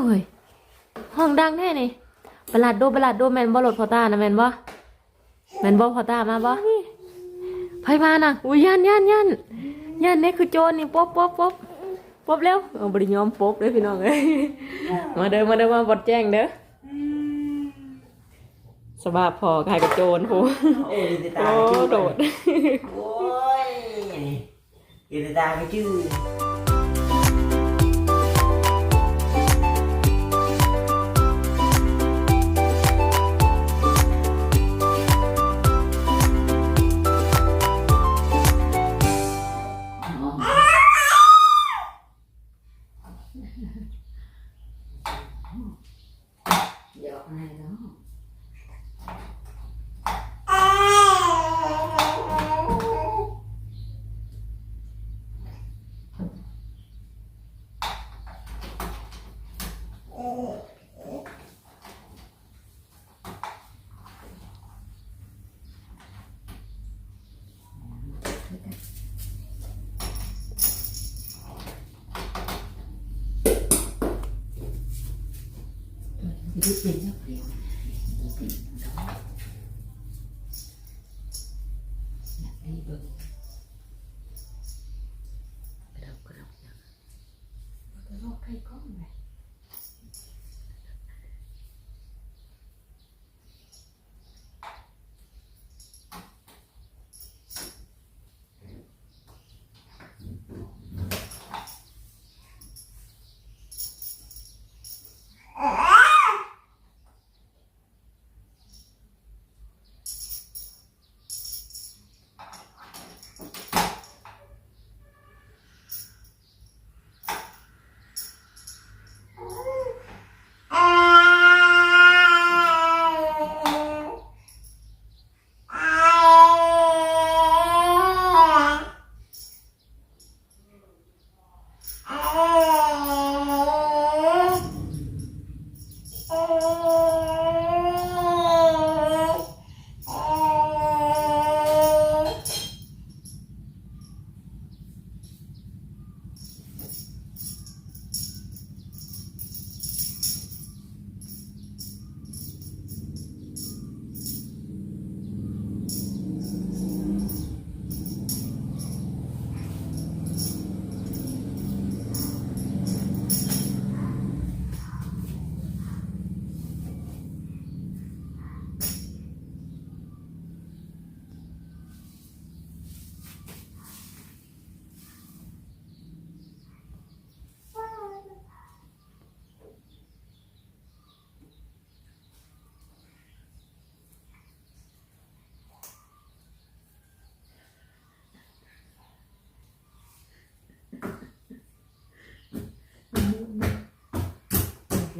าวเฮ้ยห้องดังแท้นี่ประหลัดโดประหลัดโดแม่นบ่รถพอตานะแม่นบ่แม่นบ่พอตามาบ่ไผมาน่ะอุ้ยย่านย่านย่านย่านนี่คือโจรนี่ป๊บป๊บป๊บป๊บเร็วเอาบ่ได้ยอมป๊บเด้อพี่น้องเอ้ยมาเด้อมาเด้อมาบดแจ้งเด้อสบาพอขายกับโจรโหโอ้ยตาโอ้ชื่อโดดโอ้ยอีตาก็ชื่อ ไม่ไ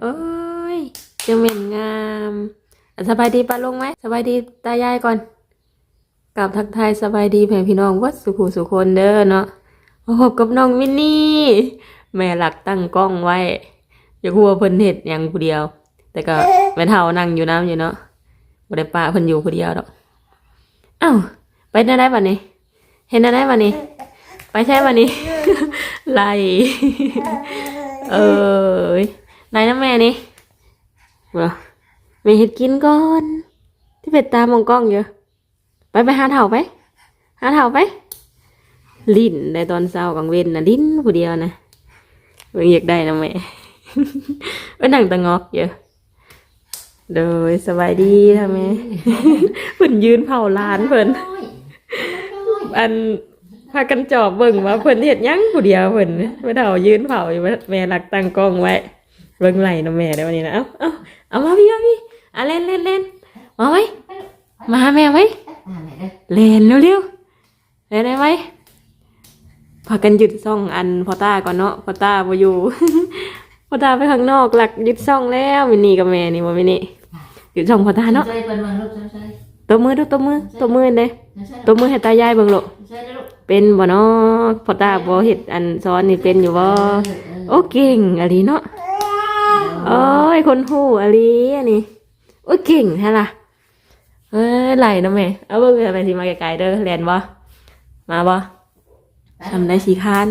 โอ้ยจะเหม็นงามสบายดีปะลงไหมสบายดีตายายก่อนกลับทักทายสบายดีแผ่พี่น้องวัดสุขุสุคนเด้อเนาะมาพบกับน้องมินนี่ แม่หลักตั้งกล้องไว้อย่าหัวเพิ่นเห็ดหยังผู้เดียว แต่ก็แม่เฒ่านั่งอยู่น้ำอยู่เนาะบ่ได้ป้าเพิ่นอยู่ผู้เดียวดอกอ้าวไปได้ได้บัดนี้เห็นได้บัดนี้ไปใช่บัดนี้ไล่เอ้ย ไล่นะแม่นี่เหรอแม่เห็ดกินก่อน ที่เป็ดตามองกล้องอยู่ไปไปหาเถ่าไปหาเถ่าไป ลิ้นในตอนเช้ากลางเว้นนะลิ้นผู้เดียวนะเบิ่งอยากได้นะแม่เอ้ยนั่งตะงอกเยอะโดยสบายดีท่าแม่เพิ่นยืนเผาลานเพิ่นน้อยอันพากันจอบเบิ่งว่าเพิ่นเฮ็ดหยังผู้เดียวเพิ่นไม่เท่ายืนเผาอยู่แม่หลักตั้งกล้องไว้ เบิ่งไหลนะแม่เดี๋ยววันนี้นะ เอ้าเอ้าเอามาพี่เอาพี่อะเล่นเล่นเล่นมาไว้มาแม่ไว้อ่านไหนเด้อเล่นเร็วๆเล่นได้ไหมพากันหยุดซ่องอันพอต้าก่อนเนาะพอต้าบ่อยู่พอต้าไปข้างนอกหลักยึดช่องแล้วมินี่กับแม่นี่บ่มินี่ยึดช่องพอต้าเนาะใช่เป็นวันลูกใช่ตัวมือดูตัวมือตัวมือเด้ตัวมือให้ตายายเบิ่งโลกใช่ลูกเป็นบ่เนาะพอต้าบ่เฮ็ดอันสอนนี่เป็นอยู่บ่โอ้เก่งอะลีเนาะ โอ้ยคนฮู้อะลีอันนี้โอ้ยเก่งแท้ล่ะเอ้ยไหลนะแม่เอาเบิ่งไปสิมาไกลๆเด้อแล่นบ่มาบ่ทำได้สีคาน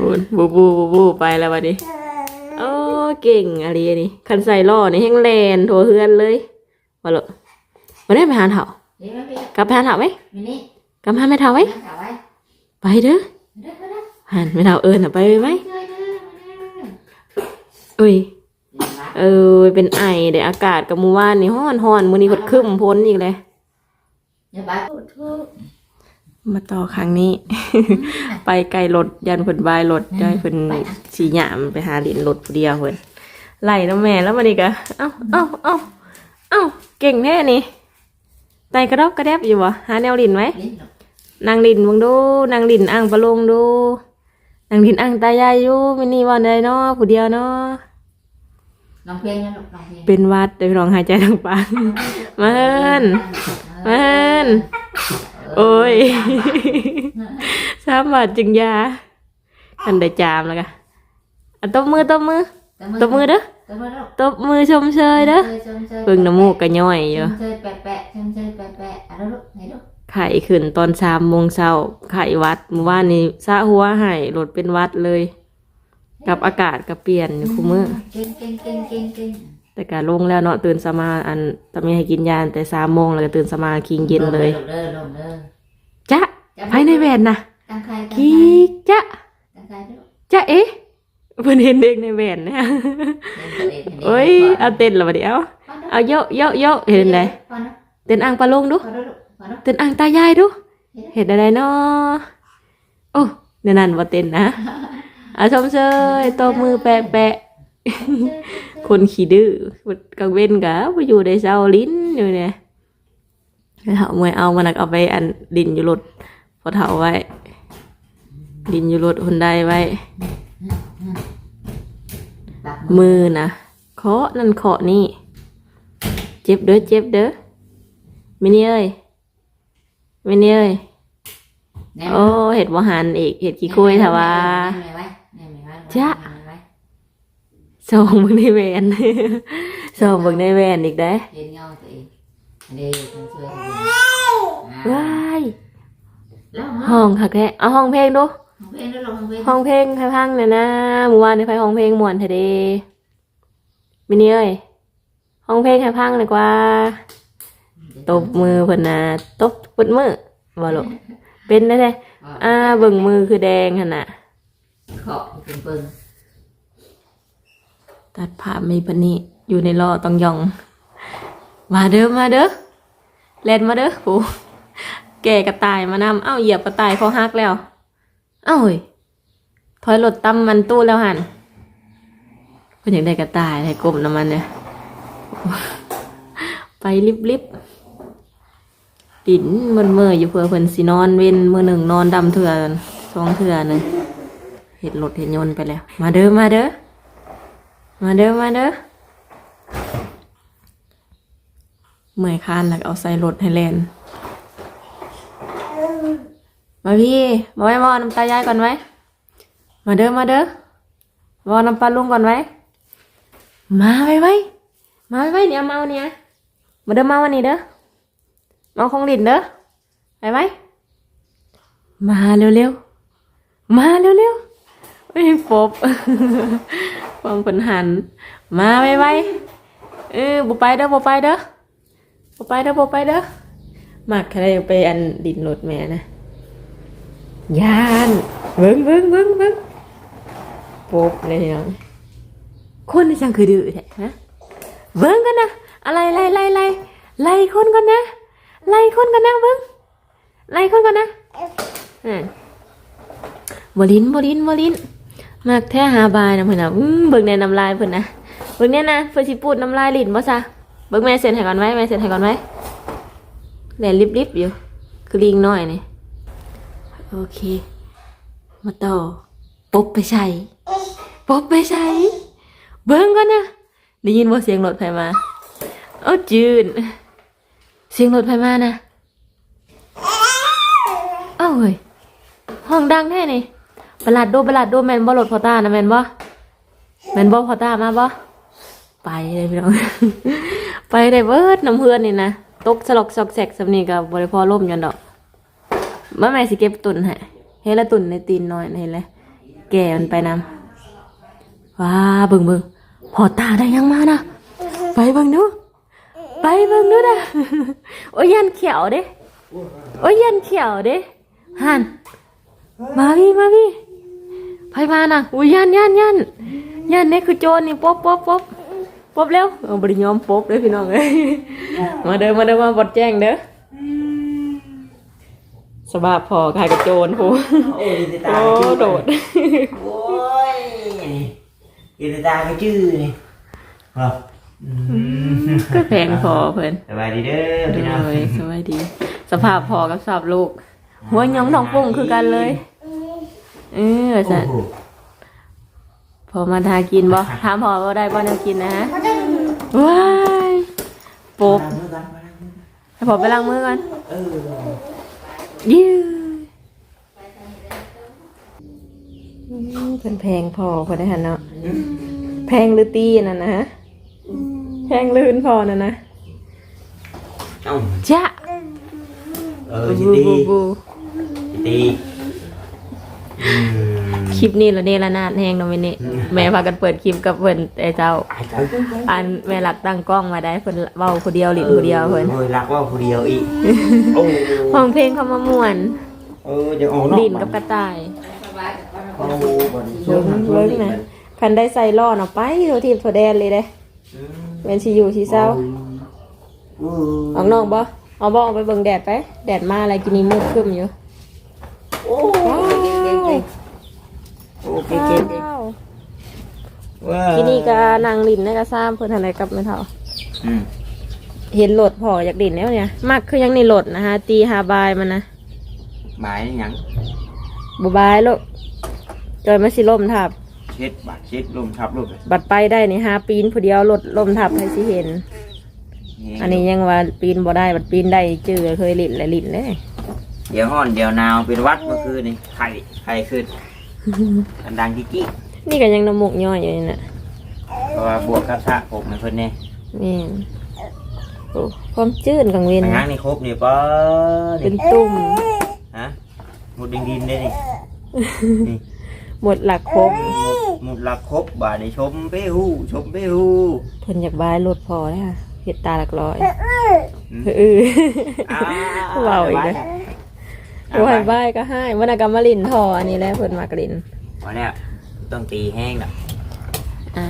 บูนบูบูบูบูไปแล้ววันนี้โอ้เก่งอะไรนี่คันใส่ล่อนี่แห้งแลนโถเฮือนเลยมาเลยมาได้ไปหาเถาเดี๋ยวพี่กลับไปหาเถาไหมมินิกลับหาไม่เถาไหมนั่งขาไว้ไปเด้อเด้อเด้อหันไม่เถาเอิญอะไปไหมเด้ อเด้ออุ้ยเด้อเออเป็นไอเดี๋ยวอากาศกับมือว่านนี่ห้อนห้อนมือนี้พดครึ้มพ้นอีกเลยอย่าไปมาต่อครั้งนี้ ไปไกลรถยันเพิ่นบายรถยันเพิ่นสีหยามไปหาเหรียญรถผู้เดียวเพิ่นไล่น้ำแม่แล้วมาดีกะเอ้าเอ้าเอ้าเอ้าเก่งแท้นี่ไตกระดอกกระแดบอยู่บ่หาแนวลินไหมลิ้นลูกนางลินมึงดูนางลินอ่างปลาลงดูนางลินอ่างตายายอยู่มินี่วันใดเนาะผู้เดียวเนาะ น้องเพลงนะลูกน้องเพลงเป็นหวัดเดี๋ยวลองหายใจทางปากมาเอินมาเอินโอ้ยสามบาทจึงยาอันได้จามแล้วกะอะตบมือตบมือตบมือเด้อตบมือลูกตบมือชมเชยเด้อเบิ่งน้ำมูกกะย่อยอยู่เชยแปะแปะเชยเชยแปะแปะอะไรลูกไหนลูกไข่ขึ้นตอนสามโมงเช้าไข่วัดเมื่อวานนี้ซะหัวใหายรถเป็นหวัดเลย กับอากาศก็เปลี่ยนอยู่คู่มือเก่งเก่งเก่งเก่งเก่งแต่การลงแล้วเนาะตื่นสมาอันตอนนี้ให้กินยาแต่สามโมงแล้วก็ตื่นสมาคิงเย็นเลยเด้อลงเด้อจ๊ะภายในแวนนะตั้งใครตั้งกีใครจ๊ะตั้งใครลูกจ๊ะเอ๊ะเพิ่นเห็นเด็กในแวนเนี่ยโอ้ยเอาเต้นและบัดเดียวเอาโยะโยะโยะเห็นไดเต้นอ่างปลาลงดูพอแล้วลูกพอแล้วเต้นอ่างตายายดู เห็นอะไรเนาะโอ้เดี๋ยวนั่นว่าเต้นนะ อาชมเชยตบมือแปะแปะคนขี้ดื้อกังเว้นกะไปอยู่ในเสาลิ้นอยู่เนี่ยเถามวยเอามันกเอาไปอันดินอยู่รถพอเถาไว้ ดินอยู่รถคนใดไว้ตักมือนะเคาะนั่นเคาะนี่ เจ็บเด้อเจ็บเด้อมินี่เอ้ยมินี่เอ้ยแนโอ้เห็ดบ่หันอีกเห็ดขี้คุยถาว่า จ๊ะส่งเบิ่งในแวนส่งเบิ่งในแวนอีกได้อเห็นเงาตัวเองเดี๋ยวฉันช่วยว้ายแล้วห้องค่ะแกเอาห้องเพลงดูห้องเพลงแล้วลงห้องเพลงห้องเพลงให้พังหน่อยนะเมื่อวานนี่ไปห้องเพลงม่วนแท้เด้มินี่เอ้ยห้องเพลงให้พังดีกว่าตบมือเพิ่นน่ะตบปดมือบ่ลูกเป็นได้เลยอ่าเบิ่งมือคือแดงหั่นน่ะ ขอบเป็นเปิ้งตัดภาพมีปานนี้อยู่ในรอต้องยอง มาเด้อมาเด้อแล่นมาเด้อปูแก่กระต่ายมานำเอ้าเหยียบกระต่ายเขาฮักแล้ว เอ้าเฮ้ยถอยรถตั้มมันตู้แล้วหันเพิ่นอยากได้กระต่ายให้กลมน้ำมันเนี่ยไปลิบลิบดินมันเมื่ออยู่เพื่อเพิ่อนสินอนเว้นมือหนึ่งนอนดำเถื่อนสองเถื่อหนึง เห็ดรถเห็ดยนไปแล้ว มาเด้อมาเด้อมาเด้อมาเด้อเมื่อยคานแล้วเอาใส่รถให้แลนมาพี่มาไว้มอน้ำตายายก่อนไว้มาเด้อมาเด้อมอน้ำปลาลุงก่อนไว้มาไว้ไว้มาไว้ไว้เนี่ยเมาวันนี้มาเด้อมาวันนี้เด้อมาของดินเด้อไปไว้มาเร็วๆมาเร็วๆ ไม่ปบฟังผนหัน มาไว้ไว้เออบุไปเด้อบุไปเด้อบุไปเด้อบุไปเด้อมากแค่ไหนไปอันดินรถแม่นะยานเบิ้งเบิ้งเบิ้งเบิ้งปบเลยน้องคนนี่ช่างคือดื้อแท้ฮะเบิ้งกันนะอะไรไล่ไล่ไล่ไล่คนกันนะไล่คนกันนะเบิ้งไล่คนกันนะอ่าบลินบลินบลิน มากแท้หาบายนะเพิ่นนะเบิ่งในน้ำลายเพิ่นนะเบิ่งเนี่ยนะเพิ่นสิปูดน้ำลายหลินบ่ซะเบิ่งแม่เซ็นให้ก่อนไว้แม่เซ็นให้ก่อนไว้แหลนลิบๆอยู่คือลิงน้อยนี่โอเค มาต่อปบไปใช้ปบไปใช้เบิ่งก่อนนะได้ยินว่าเสียงรถไฟมาเอ้จืนเสียงรถไฟมานะเอ้าเฮ้ยห้องดังแท้นี่ ประหลาดโดประหลาดโดแมนบ่รถพอต้านะแมนบ่แมนบ่พอต้ามาบ่ไปเลยพี่น้องไปได้เบิดน้ำเพื่อนนี่นะตกสลอกซอกแซกสำนีกับบริพอล่มยันดอกเมื่อแม่สิเก็บตุนให้เฮละตุนในตีนน้อยนะเห็นเลยแก่มันไปนำว้าเบิ่งเบิ่งพอตาได้ยังมานะไปเบิ่งดูไปเบิ่งดูนะโอ้ยยันเขียวเด้โอ้ยยันเขียวเด้หันมาพี่มาพี่ ไปมานะอุ้ยยันยันยันยันนี่คือโจรนี่ป๊บป๊บป๊บปบเร็วเอาบริยอมปบเด้อพี่น้องเอ้ยมาเด้อมาเด้อมาบดแจ้งเด้อสบาพพอขายกับโจรโหโอ้ยกินแต่ตาโอ้ไปชื่อโดดโอ้ยกินแต่ตาไปชื่อนี่เหรออืมก็แพงพอเพิ่นสบายดีเด้อพี่น้องเลยสวัสดี สภาพพอกับสภาพลูกหัวหยองท้องปุ้งคือกันเลย เออโอ้สันโหพอมาทากินบ่ถามพอว่าได้บ่แนวกินนะฮะว้ายปบมาล้างมือกันมาล้างมือกันให้พอไปล้างมือก่อนเออยืดเพิ่นแพงพอพอได้หันเนาะแพงหรือตีนั่นนะฮะแพงลื่นพอนั่นนะเอ้าจ้ะเออบูจิตีบูบูจิตีอืม คลิปนี้ละเนละนาดแหงเนาะแม่นี่แม่พากันเปิดคลิปกับเพิ่นไอ้เจ้าไอ้เจ้าอันแม่หลักตั้งกล้องมาได้เพิ่นเว้าผู้เดียวหลินผู้เดียวเพิ่นโอ้ยรักว่าผู้เดียวอีกโอ้ห้องเพลงเขามาม่วนเออจะออกนอกดินกับกระต่ายโอ้บ่ได้เบิ่งเบิ่งนะคันได้ใส่ล้อเนาะไปโททีมโทแดนเลยเด้อืมแม่นสิอยู่สิเศร้าอืมออกนอกบ่เอาบ่ออกไปเบิ่งแดดไป แดดมาอะไรกินนี่มืดครึ้มอยู่โอ้เก่งเก่งเก่ง โอ้เก่งเก่งเก่งว้าวว้าวที่นี่ก็นางลินในกระซ้ำเพิ่นทางไหนกับแม่เฒ่า อืมเห็นโหลดพออยากดินแล้วเนี่ย มักคือยังในโหลดนะฮะตีหาบายมันนะหมายหยังบ่บายลูกจอยมาสิล่มทับ เช็ดบาดเช็ดลมทับลมเลยบัดไปได้นี่หาปีนผู้เดียวรถล่มทับให้สิเห็น อันนี้ยังว่าปีนบ่ได้บัดปีนได้จื้อเคยลิ้นและลิ้นเลยเดี๋ยวห้อนเดี๋ยวหนาวเป็นหวัดเมื่อคืนนี่ไข่ไข่ขึ้น กันดังกิ๊กกิ๊กนี่ก็ยังน้ำมูกย่อยอยู่นี่น่ะเพราะว่าบวกกับสระผมให้เพิ่นแน่นี่นโอ้ความจืดกังเวนไปง้างนี่ครบนี่ป้อเป็นนี่ตุ่มฮะหมุดดินดินได้นี่นี่หมดหลักครบหมุดหลักครบบาดได้ชมเป้ฮู้ชมเป้ฮู้เพิ่นอยากบายรถพอเลยค่ะเห็ดตาหลักร้อยอืมเอออ่เว้าอีกนะเอาโอ้ ไปยบายก็ให้วรรณกรรมมาลินทออันนี้แหละเพิ่นมากลินวันเนี้ยต้องตีแห้งน่ะอ่า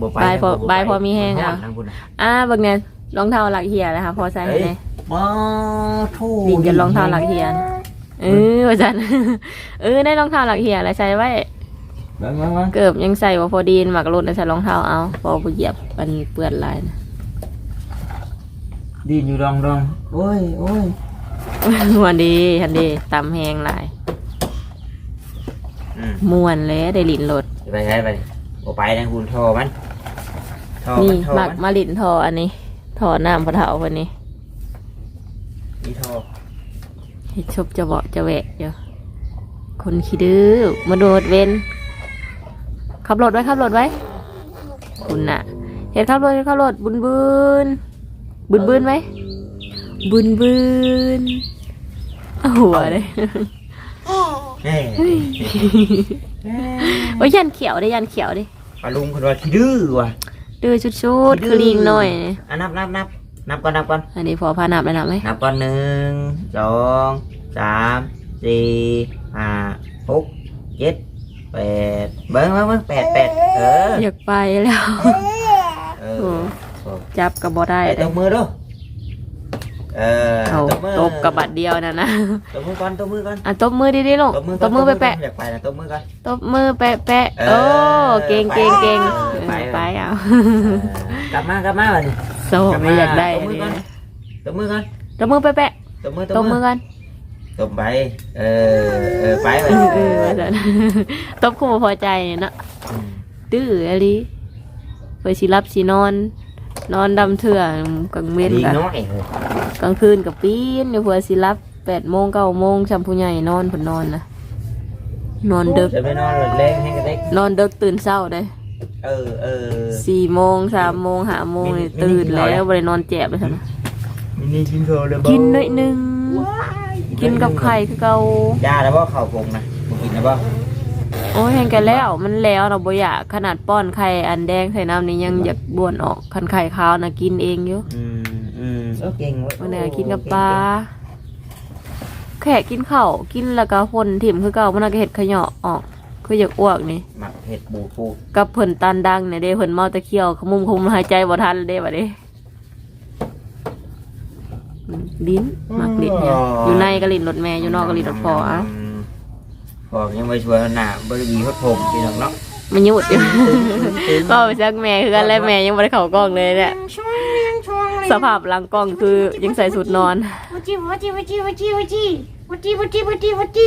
บ่ไปบายพอนะบายพอมีแห้งเอาทั้งคุณน่ะอ่าเบิ่งเนี่ยรองเท้าหลักเหียเลยค่ะพอใส่ให้เลยบ่ทู่ลินจะรองเท้าหลักเหียนเออว่าจัน เออได้รองเท้าหลักเหียแล้วใส่ไว้ เบิ่งเบิ่งเบิ่งเกือบยังใส่ว่าพอดีนหมักรุดแล้วใส่รองเท้าเอา พอบ่เหยียบมันเปื้อนลายนะ ดินอยู่ดองดองโอ้ยโอ้ยม่ วนดีทันดีตำแหงหลายอืมม่วนเลยได้ลินรถไปใช้ไปบ่ไปนะคุณโทรมันโทรนี่มันโทรหมักมันมาลินทออันนี้ทอน้ำพระเถาคนนี้นี่โทรเฮ็ดชบจะเบาะจะแหวะอยู่คนขี้ดื้อมาโดดเว้นขับรถไว้ขับรถไว้ คุณน่ะ เห็นขับรถเห็นขับรถบุญบุญบุญบุญไหม บุญบุญเอาหัวเลยเฮ้ยโอ้ยยันเขียวได้ยันเขียวดิปลาลุงคนว่าขี้ดื้อว่ะดื้อชุดๆคือลิงหน่อยอะนับนับนับนับก่อนนับก่อนอันนี้พอพานับแล้วนับไหมนับก่อนหนึ่งสองสามสี่ห้าหกเจ็ดแปดเบิ้งเบิ้งเบิ้งแปดแปดเอออยากไปแล้วเอโอ้อจับกับบ่ได้ไปเลตยบมือดู เออเอามือตบกับบัดเดียวนะนะตบมือก่อนตบมือก่อนอะตบมือดิดิลูกตบมือตบมือไปแปะอยากไปนะตบมือก่อนตบมือแปะแปะเออโอ้เก่งเก่งเก่งไปไปไปเอาเออกลับมากลับมาเลยโซ่ไม่อยากได้ตบมือก่อนตบมือก่อนตบมือแปะแปะตบมือตบมือกันตบไปเออเออไปไปเออเออว่าซั่นตบคู่บ่พอใจเนาะมดื้ออะลิเพื่อสิรับสินอน นอนดำเถื่อกลางเว้นดีกันน้อยเลย กลางคืนกับปีนเดี๋ยวเพื่อสิรับแปดโมงเก้าโมงชำผู้ใหญ่นอนผนนอนนะนอนดึกจะไปนอนหลับแรงให้กันได้นอนดึกตื่นเช้าได้เออเออสี่โมงสามโมงห้าโมงนี่ตื่นแล้วบ่ไปนอนแจบเลยค่ะมินี่กินโคเลยกินหน่อยหนึงกินกับไข่คือเก่ายาแล้วว่าข่าวพงนะมึงกินนะบ่โอ้ยแหงกันแล้วมันแล้วเราบ่อยากขนาดป้อนไข่อันแดงใส่น้ำนี่ยังอยากบ้วนออกคันไข่ขาวนะกินเองอยู่อืมอืม โอเก่งเว้ยวันนี้กินกับปลาแค่กินข้าวกินแล้วก็พ่นถิ่มคือเก่ามันก็เห็ดขยะออกคืออยากอ้วกนี่หมักเผ็ดบูดปูกับเพิ่นตันดังเนี่ยเด้เพิ่นเมาแตะเคียวขมุมขมุมหายใจบ่ทันเด้บัดนี้อืมลิ้นมักลิ้นเนี่ยอยู่ในก็ลิ้นรถแม่อยู่นอกก็ลิ้นรถพออะมบอกยังไม่ช่วยหน้าบริบีฮดผมพี่น้องเนาะ มันหยุดอยู่ก็ไปซักแม่คือกันแล้วแม่ยังบ่ได้เข้ากล้องเลยเนี่ยสภาพหลังกล้องคือยังใส่สุดนอน Wati wati wati wati wati wati wati wati wati wati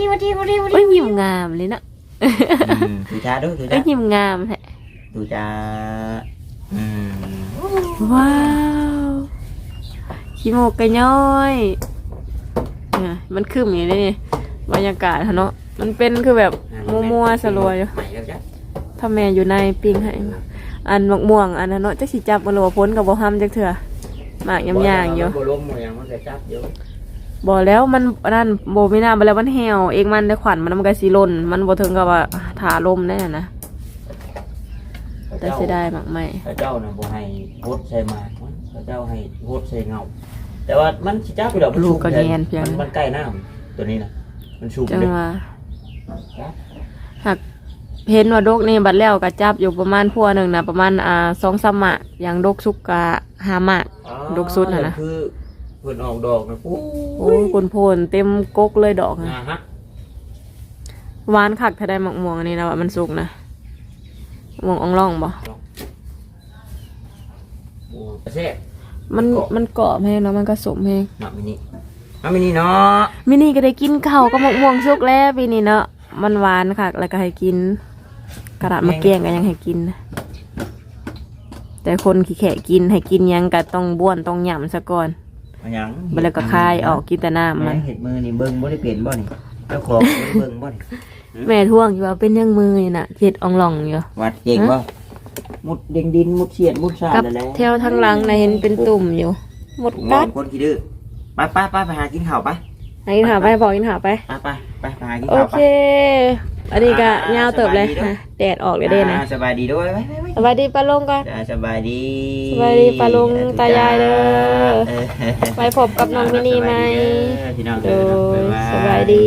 wati wati wati เอ้ยยิ้มงามเลยนะอืมดูจ้าดูดูเอ้จ้ายยิ้มงามแท้ดูจ้าอืมว้าวขี้โมกกระย้อยเนี่ยมันคืมอย่างนี้นี่บรรยากาศอะเนาะ มันเป็นคือแบบมัวๆสลวยอยู่ใหม่แล้วจ้ะถ้าแม่อยู่ในปิ้งให้อันมะม่วงอันนั้นเนาะจักสิจับมันหรือว่าพ้นกับบ่ห้ำจักเถื่อหมากยำยางอยู่บ่ล้มบ่ยังมันจะจับอยู่บ่แล้วมันอันนั่นโบไม่น่าไปแล้วมันเหี่ยวเองมันได้ขวัญมันมันก็สิหล่นมันบ่ถึงกับว่าถาลมแน่นะแต่เสียดายมากไหมพระเจ้าน่ะบ่ให้โพดใส่หมากมันพระเจ้าให้โพดใส่เงา แต่ว่ามันสิจับอยู่ดอกมันลูสูกบก็ได้แงนเพียงมันมันใกล้น้ำตัวนี้นะมันสูบจังเลยว่า หากเห็นว่าดกนี่บัดแล้วก็จับอยู่ประมาณพัวหนึ่งนะประมาณอ่าสองสามหมะอย่างดกสุกกะห้าหมะ อ๋อดกสุดน่ะนะ คือเพิ่นออกดอกนะปุ๊โอ้ยคนโพนเต็มกกเลยดอกนะอ่าฮะหวานคักถ้าได้หมกม่วงอันนี้นะว่ามันสุกนะหมวงอ่องร่องบ่โอ้ประเทศมันมันกรอบแห้งแล้วมันก็สมแห้งมามินิมามินิเนาะมินี่ก็ได้กินข้าวกับหมกม่วงสุกแล้วปีนี้เนาะ มันหวานคักแล้วก็ให้กิน กระดาษมะเกียงก็ยังให้กินนะแต่คนขี้แขะกินให้กินหยังก็ต้องบ้วนต้องหย่ำซะก่อนมาหยังบัดแล้วก็คายออกกินแต่น้ำแม่มันเห็ดมือนี่เบิ่งบ่ได้เปลี่ยนบ่นี่เจ้าของบ่ได้เบิ่งบ่นี่แม่ท่วงอยู่ว่าเป็นยังมืออยู่น่ะเจ็ดอ่องหล่องอยู่ วัดเก่งบ่มุดเด้งดินมุดเสียดมุดสาดกับนั่นแหละแถวทางหลังนะเห็นเป็นตุ่มอยู่ หมดมอกังดคนขี้ดื้อไปไปไปไปหากินข้าวไป ให้กินหาไปบอกกินหาไป ไปไปไปไปหากินโอข้าวเคไปอันนี้ก็อ่ายาวเติบเลยสบายดีเด้อนะแดดออกเลยเด้นะอ่าสบายดีด้วยไปไปไปสวัสดีปลาลงก่อน จ้าสบายดีสบายดีปะลุงตายายเด้อ เออ ไปพบกับน้องมินิไหมพี่น้องโดเด้อยบ๊ายบาย สบายดี